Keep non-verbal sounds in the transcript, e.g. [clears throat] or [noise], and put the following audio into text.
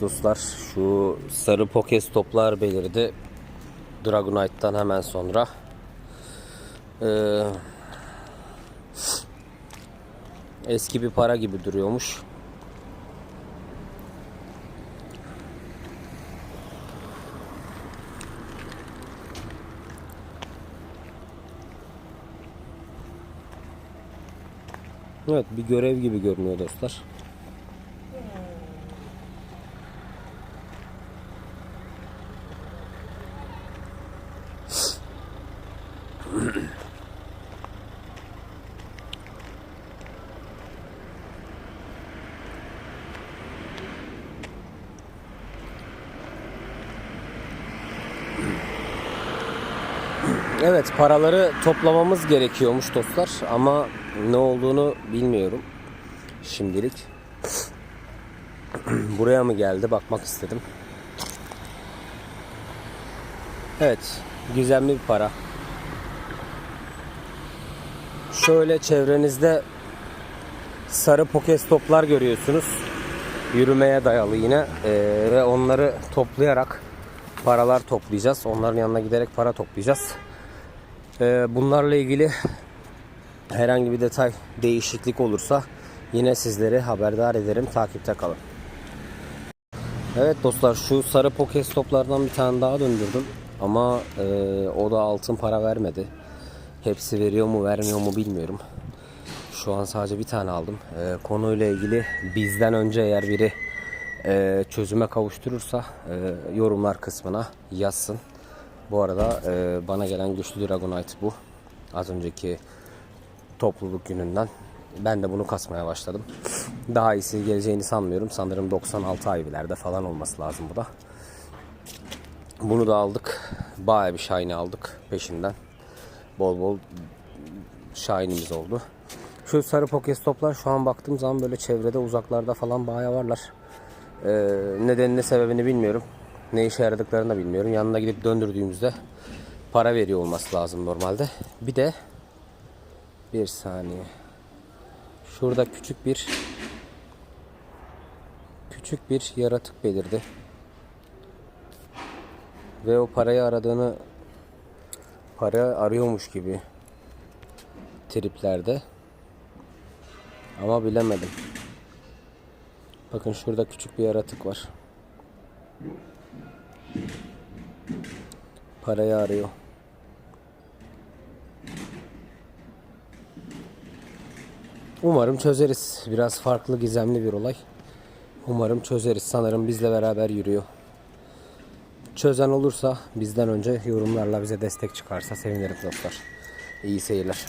dostlar şu sarı pokes toplar belirdi. Dragonite'dan hemen sonra. Ee, eski bir para gibi duruyormuş. Evet bir görev gibi görünüyor dostlar. Evet paraları toplamamız gerekiyormuş dostlar ama ne olduğunu bilmiyorum şimdilik. [clears throat] Buraya mı geldi bakmak istedim. Evet gizemli bir para. Şöyle çevrenizde sarı pokestoplar görüyorsunuz. Yürümeye dayalı yine Ee, ve onları toplayarak paralar toplayacağız. Onların yanına giderek para toplayacağız. Ee, bunlarla ilgili herhangi bir detay değişiklik olursa yine sizleri haberdar ederim. Takipte kalın. Evet dostlar şu sarı pokestoplardan bir tane daha döndürdüm. Ama e, o da altın para vermedi. Hepsi veriyor mu vermiyor mu bilmiyorum. Şu an sadece bir tane aldım. E, konuyla ilgili bizden önce eğer biri e, çözüme kavuşturursa e, yorumlar kısmına yazsın. Bu arada e, bana gelen güçlü Dragonite bu. Az önceki topluluk gününden. Ben de bunu kasmaya başladım. Daha iyisi geleceğini sanmıyorum. Sanırım 96 ayvilerde falan olması lazım bu da. Bunu da aldık. Bayağı bir shiny aldık peşinden. Bol bol shiny'imiz oldu. Şu sarı pokestoplar şu an baktığım zaman böyle çevrede uzaklarda falan bayağı varlar. Ee, nedenini sebebini bilmiyorum. Ne işe yaradıklarını da bilmiyorum. Yanına gidip döndürdüğümüzde para veriyor olması lazım normalde. Bir de bir saniye. Şurada küçük bir küçük bir yaratık belirdi. Ve o parayı aradığını para arıyormuş gibi triplerde. Ama bilemedim. Bakın şurada küçük bir yaratık var. Parayı arıyor. Umarım çözeriz. Biraz farklı gizemli bir olay. Umarım çözeriz. Sanırım bizle beraber yürüyor. Çözen olursa bizden önce yorumlarla bize destek çıkarsa sevinirim dostlar. İyi seyirler.